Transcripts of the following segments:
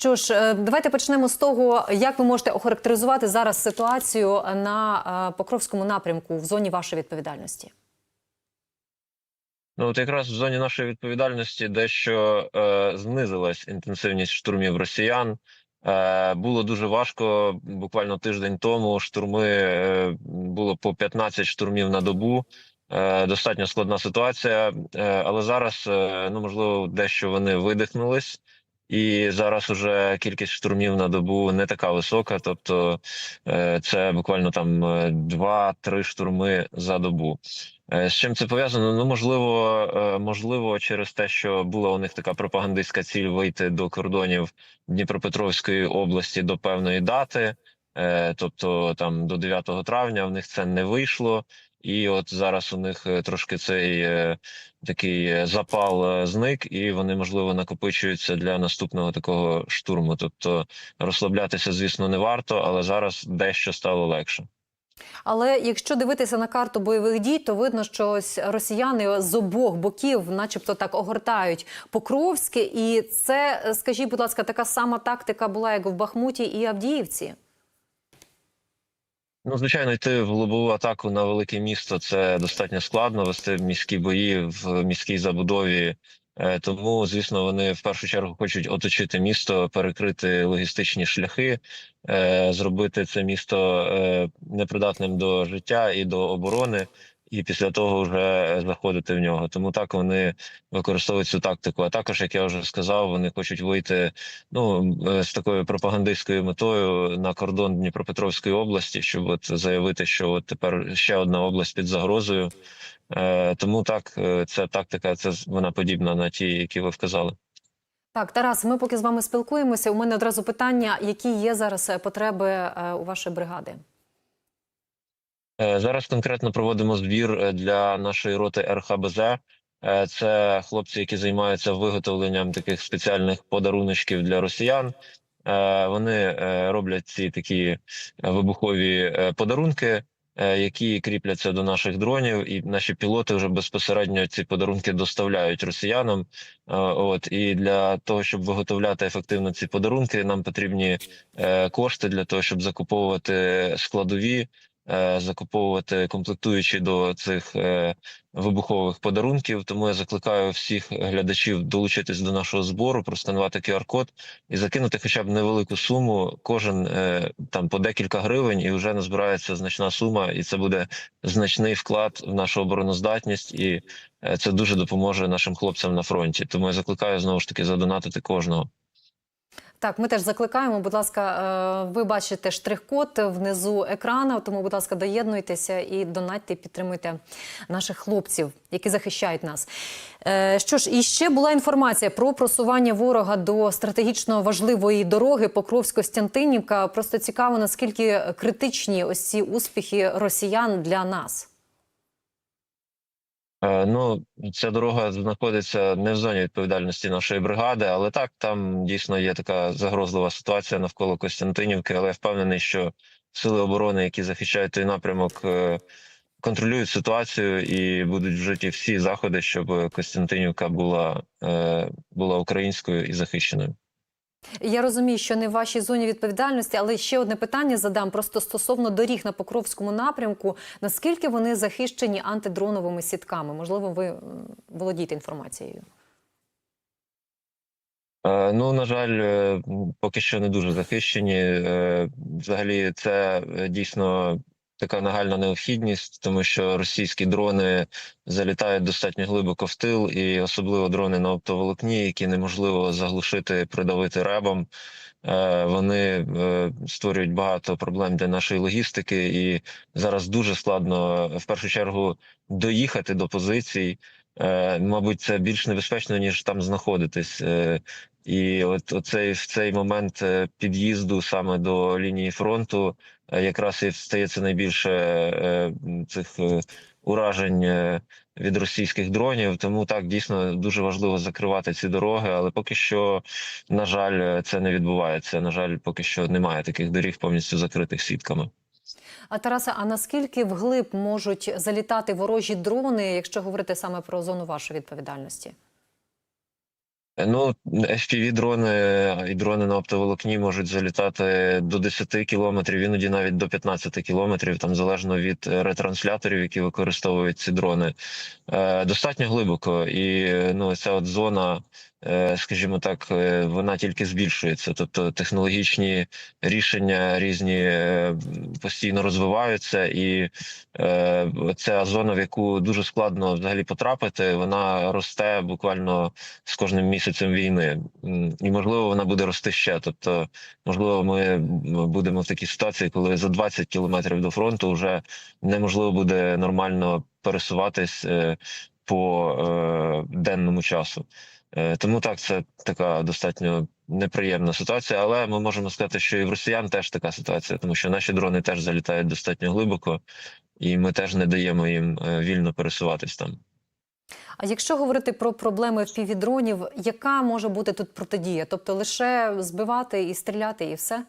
Що ж, е, давайте почнемо з того, як ви можете охарактеризувати зараз ситуацію на е, Покровському напрямку в зоні вашої відповідальності. Ну, от якраз в зоні нашої відповідальності дещо е, знизилась інтенсивність штурмів росіян. Е, було дуже важко. Буквально тиждень тому штурми е, було по 15 штурмів на добу. Е, достатньо складна ситуація, е, але зараз е, ну можливо дещо вони видихнулись, і зараз уже кількість штурмів на добу не така висока. Тобто е, це буквально там е, 2-3 штурми за добу. Е, З чим це пов'язано? Ну можливо, е, можливо, через те, що була у них така пропагандистська ціль вийти до кордонів Дніпропетровської області до певної дати, е, тобто там до 9 травня. В них це не вийшло, і от зараз у них е, трошки цей е, такий е, запал е, зник, і вони можливо накопичуються для наступного такого штурму. Тобто розслаблятися, звісно, не варто, але зараз дещо стало легше. Але якщо дивитися на карту бойових дій, то видно, що ось росіяни з обох боків, начебто, так огортають Покровське, і це, е, скажіть, будь ласка, така сама тактика була, як в Бахмуті і Авдіївці. Ну, звичайно, йти в лобову атаку на велике місто це достатньо складно вести міські бої в міській забудові. Е, Тому, звісно, вони в першу чергу хочуть оточити місто, перекрити логістичні шляхи, е, зробити це місто е, непридатним до життя і до оборони, і після того вже заходити в нього. Тому так вони використовують цю тактику. А також, як я вже сказав, вони хочуть вийти ну е, з такою пропагандистською метою на кордон Дніпропетровської області, щоб от заявити, що от тепер ще одна область під загрозою. Е, Тому так, е, ця тактика, це вона подібна на ті, які ви вказали. Так, Тарас, ми поки з вами спілкуємося. У мене одразу питання: які є зараз е, потреби е, у вашої бригади? Е, Зараз конкретно проводимо збір е, для нашої роти РХБЗ. Е, Це хлопці, які займаються виготовленням таких спеціальних подаруночків для росіян. Вони роблять ці такі вибухові подарунки, які кріпляться до наших дронів, і наші пілоти вже безпосередньо ці подарунки доставляють росіянам. От і для того, щоб виготовляти ефективно ці подарунки, нам потрібні кошти для того, щоб закуповувати складові закуповувати комплектуючі до цих е, вибухових подарунків. Тому я закликаю всіх глядачів долучитись до нашого збору, просканувати QR-код і закинути хоча б невелику суму. Кожен е, там по декілька гривень, і вже назбирається значна сума, і це буде значний вклад в нашу обороноздатність, і е, це дуже допоможе нашим хлопцям на фронті. Тому я закликаю знову ж таки задонатити кожного. Так, ми теж закликаємо. Будь ласка, е, ви бачите штрих-код внизу екрану, тому, будь ласка, доєднуйтеся і донатьте, підтримуйте наших хлопців, які захищають нас. Е, Що ж, і ще була інформація про просування ворога до стратегічно важливої дороги Покровсько-Стянтинівка. Просто цікаво, наскільки критичні ось ці успіхи росіян для нас. Е, Ну, ця дорога знаходиться не в зоні відповідальності нашої бригади, але так там дійсно є така загрозлива ситуація навколо Костянтинівки. Але я впевнений, що сили оборони, які захищають той напрямок, е, контролюють ситуацію і будуть вжиті всі заходи, щоб Костянтинівка була, е, була українською і захищеною. Я розумію, що не в вашій зоні відповідальності, але ще одне питання задам просто стосовно доріг на Покровському напрямку. Наскільки вони захищені антидроновими сітками? Можливо, ви володієте інформацією? Е, Ну, на жаль, е, поки що не дуже захищені. Е, Взагалі, це дійсно така нагальна необхідність, тому що російські дрони залітають достатньо глибоко в тил, і особливо дрони на оптоволокні, які неможливо заглушити, придавити ребом. Е, Вони е, створюють багато проблем для нашої логістики, і зараз дуже складно в першу чергу доїхати до позицій. Е, Мабуть, це більш небезпечно ніж там знаходитись. І от оцей в цей момент е, під'їзду саме до лінії фронту е, якраз і стається найбільше е, цих уражень від російських дронів. Тому так дійсно дуже важливо закривати ці дороги, але поки що, на жаль, це не відбувається. На жаль, поки що немає таких доріг повністю закритих сітками. А Тараса, а наскільки вглиб можуть залітати ворожі дрони, якщо говорити саме про зону вашої відповідальності? Ну, FPV-дрони і дрони на оптоволокні можуть залітати до 10 кілометрів, іноді навіть до 15 кілометрів, там залежно від е, ретрансляторів, які використовують ці дрони. Е, достатньо глибоко, і ну, ця от зона, скажімо так, е, вона тільки збільшується. Тобто технологічні рішення різні е, постійно розвиваються, і е, ця зона, в яку дуже складно взагалі потрапити, вона росте буквально з кожним місяцем війни, і можливо вона буде рости ще. Тобто, можливо, ми будемо в такій ситуації, коли за 20 кілометрів до фронту вже неможливо буде нормально пересуватись е, по е, денному часу. Е, Тому так, це така достатньо неприємна ситуація, але ми можемо сказати, що і в росіян теж така ситуація, тому що наші дрони теж залітають достатньо глибоко, і ми теж не даємо їм е, вільно пересуватись там. А якщо говорити про проблеми півдронів, яка може бути тут протидія? Тобто лише збивати і стріляти, і все?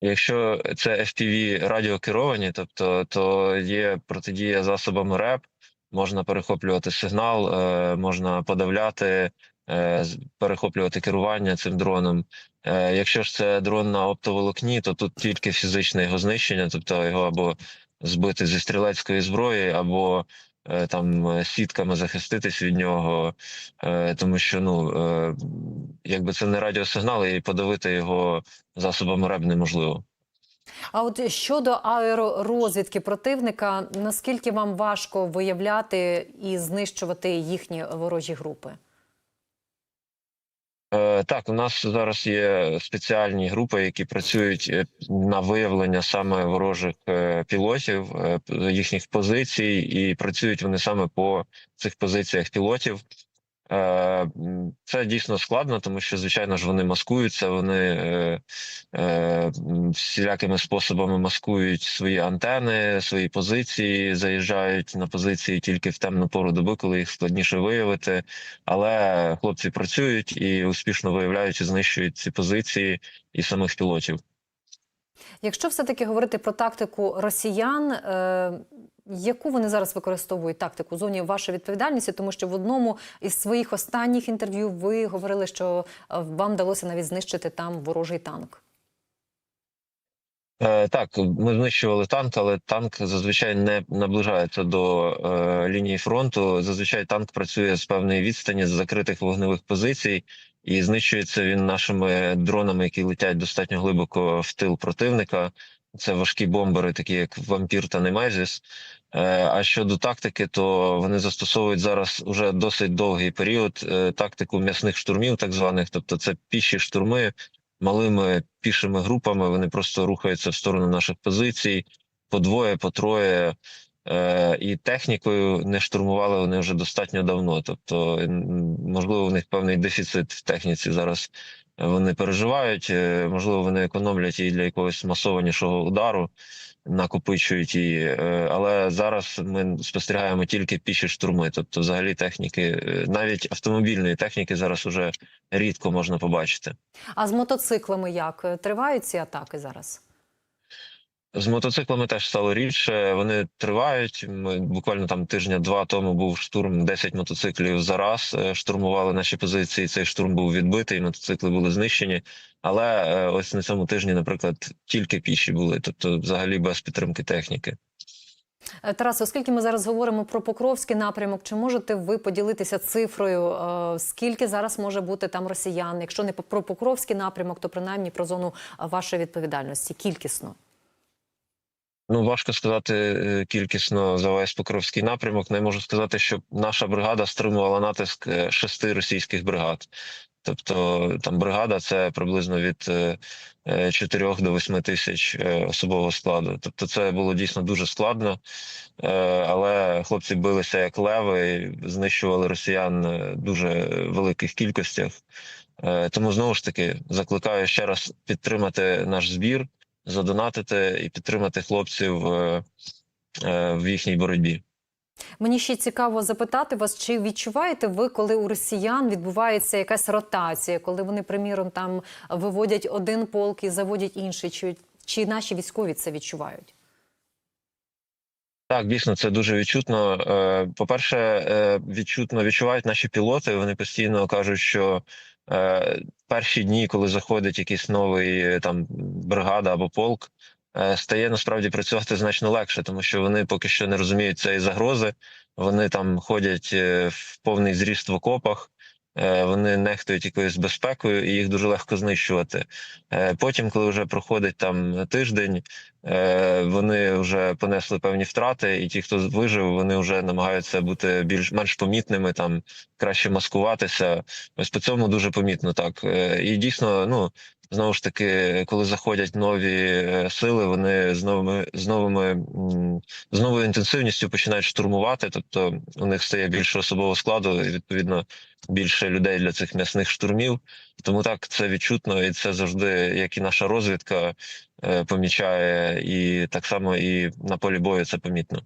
Якщо це FPV радіокеровані, тобто то є протидія засобами РЕП, можна перехоплювати сигнал, е, можна подавляти, е, перехоплювати керування цим дроном. Е, якщо ж це дрон на оптоволокні, то тут тільки фізичне його знищення, тобто його або збити зі стрілецької зброї, або там сітками захиститись від нього, тому що ну якби це не радіосигнал, і подавити його засобами РЕБ неможливо. А от щодо аеророзвідки противника, наскільки вам важко виявляти і знищувати їхні ворожі групи? Е, так, у нас зараз є спеціальні групи, які працюють е, на виявлення саме ворожих е, пілотів, їхніх позицій, і працюють вони саме по цих позиціях пілотів. Е, Це дійсно складно, тому що, звичайно ж, вони маскуються, вони е, е, всілякими способами маскують свої антени, свої позиції, заїжджають на позиції тільки в темну пору доби, коли їх складніше виявити. Але хлопці працюють і успішно виявляють і знищують ці позиції і самих пілотів. Якщо все-таки говорити про тактику росіян, яку вони зараз використовують тактику зоні вашої відповідальності, тому що в одному із своїх останніх інтерв'ю ви говорили, що е, вам вдалося навіть знищити там ворожий танк. Е, так, ми знищували танк, але танк зазвичай не наближається до е, лінії фронту. Зазвичай танк працює з певної відстані з закритих вогневих позицій, і знищується він нашими дронами, які летять достатньо глибоко в тил противника. Це важкі бомбери, такі як Вампір та Немезіс. Е, а щодо тактики, то вони застосовують зараз уже досить довгий період е, тактику м'ясних штурмів, так званих, тобто це піші штурми малими пішими групами. Вони просто рухаються в сторону наших позицій по двоє, по троє. Е, і технікою не штурмували вони вже достатньо давно. Тобто, можливо, у них певний дефіцит в техніці зараз вони переживають. Е, Можливо, вони економлять її для якогось масованішого удару, накопичують її. Е, Але зараз ми спостерігаємо тільки піші штурми. Тобто, взагалі, техніки, е, навіть автомобільної техніки зараз уже рідко можна побачити. А з мотоциклами як тривають ці атаки зараз? З мотоциклами теж стало рідше. Вони тривають. Ми буквально там тижня-два тому був штурм 10 мотоциклів за раз. е, Штурмували наші позиції. Цей штурм був відбитий, мотоцикли були знищені. Але е, ось на цьому тижні, наприклад, тільки піші були, тобто, взагалі без підтримки техніки. Е, Тарас, оскільки ми зараз говоримо про Покровський напрямок, чи можете ви поділитися цифрою, скільки зараз може бути там росіян? Якщо не про Покровський напрямок, то принаймні про зону вашої відповідальності кількісно. Ну, важко сказати е, кількісно за весь Покровський напрямок. Не можу сказати, що наша бригада стримувала натиск е, шести російських бригад. Тобто там бригада це приблизно від 4 до 8 тисяч е, особового складу. Тобто, це було дійсно дуже складно, Е, але хлопці билися як леви, знищували росіян е, дуже великих кількостях. Е, Тому знову ж таки закликаю ще раз підтримати наш збір задонатити і підтримати хлопців е, е, в їхній боротьбі. Мені ще цікаво запитати вас, чи відчуваєте ви, коли у росіян відбувається якась ротація, коли вони, приміром, там виводять один полк і заводять інший? Чи, чи наші військові це відчувають? Так, дійсно, це дуже відчутно. Е, По-перше, відчутно відчувають наші пілоти. Вони постійно кажуть, що перші дні, коли заходить якийсь новий е, там бригада або полк, е, стає насправді працювати значно легше, тому що вони поки що не розуміють цієї загрози. Вони там ходять е, в повний зріст в окопах. Е, Вони нехтують якоюсь безпекою, і їх дуже легко знищувати. Е, Потім, коли вже проходить там тиждень, Е, вони вже понесли певні втрати, і ті, хто вижив, вони вже намагаються бути більш менш помітними, там краще маскуватися. Ось по цьому дуже помітно так. І дійсно, ну знову ж таки, коли заходять нові е, сили, вони з новими з новими з новою інтенсивністю починають штурмувати. Тобто у них стає більше особового складу, і відповідно більше людей для цих м'ясних штурмів. Тому так це відчутно, і це завжди, як і наша розвідка е, помічає, і так само і на полі бою це помітно.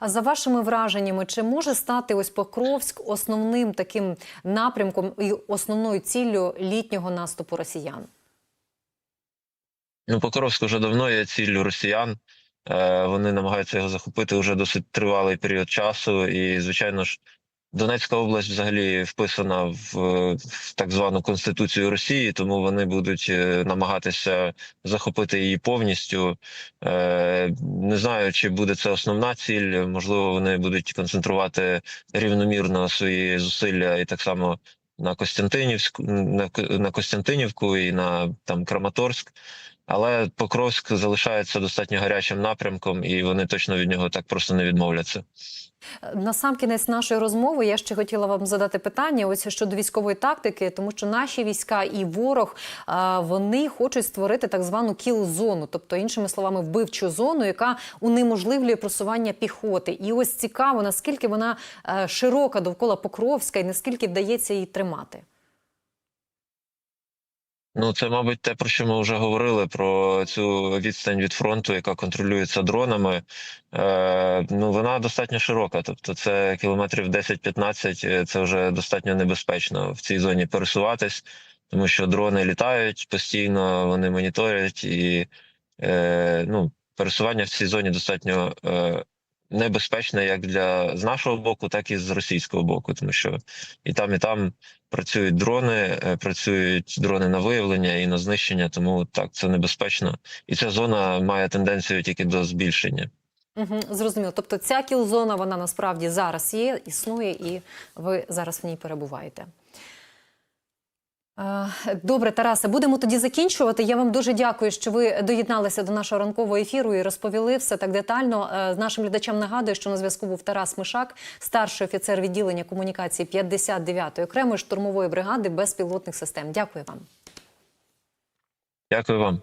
А за вашими враженнями, чи може стати ось Покровськ основним таким напрямком і основною ціллю літнього наступу росіян? Ну, Покровськ вже давно є ціллю росіян. Е, Вони намагаються його захопити вже досить тривалий період часу. І, звичайно ж, Донецька область взагалі вписана в, в так звану Конституцію Росії, тому вони будуть е, намагатися захопити її повністю. Е, Не знаю, чи буде це основна ціль. Можливо, вони будуть концентрувати рівномірно свої зусилля і так само на Костянтинівську, на, на Костянтинівку і на там Краматорськ. Але Покровськ залишається достатньо гарячим напрямком, і вони точно від нього так просто не відмовляться. На сам кінець нашої розмови я ще хотіла вам задати питання ось щодо військової тактики, тому що наші війська і ворог вони хочуть створити так звану кіл-зону, тобто іншими словами, вбивчу зону, яка унеможливлює просування піхоти. І ось цікаво, наскільки вона е, широка довкола Покровська і наскільки вдається її тримати. Ну, це, мабуть, те, про що ми вже говорили, про цю відстань від фронту, яка контролюється дронами. Е, ну, вона достатньо широка. Тобто, це кілометрів 10-15, е, це вже достатньо небезпечно в цій зоні пересуватись, тому що дрони літають постійно, вони моніторять, і е, ну, пересування в цій зоні достатньо е, небезпечне як для з нашого боку, так і з російського боку, тому що і там, і там працюють дрони, е, працюють дрони на виявлення і на знищення, тому так це небезпечно, і ця зона має тенденцію тільки до збільшення. Угу, зрозуміло. Тобто ця кіл-зона вона насправді зараз є, існує, і ви зараз в ній перебуваєте. Е, Добре, Тарасе, будемо тоді закінчувати. Я вам дуже дякую, що ви доєдналися до нашого ранкового ефіру і розповіли все так детально. З Нашим глядачам нагадую, що на зв'язку був Тарас Мишак, старший офіцер відділення комунікації 59-ї окремої штурмової бригади безпілотних систем. Дякую вам. Дякую вам.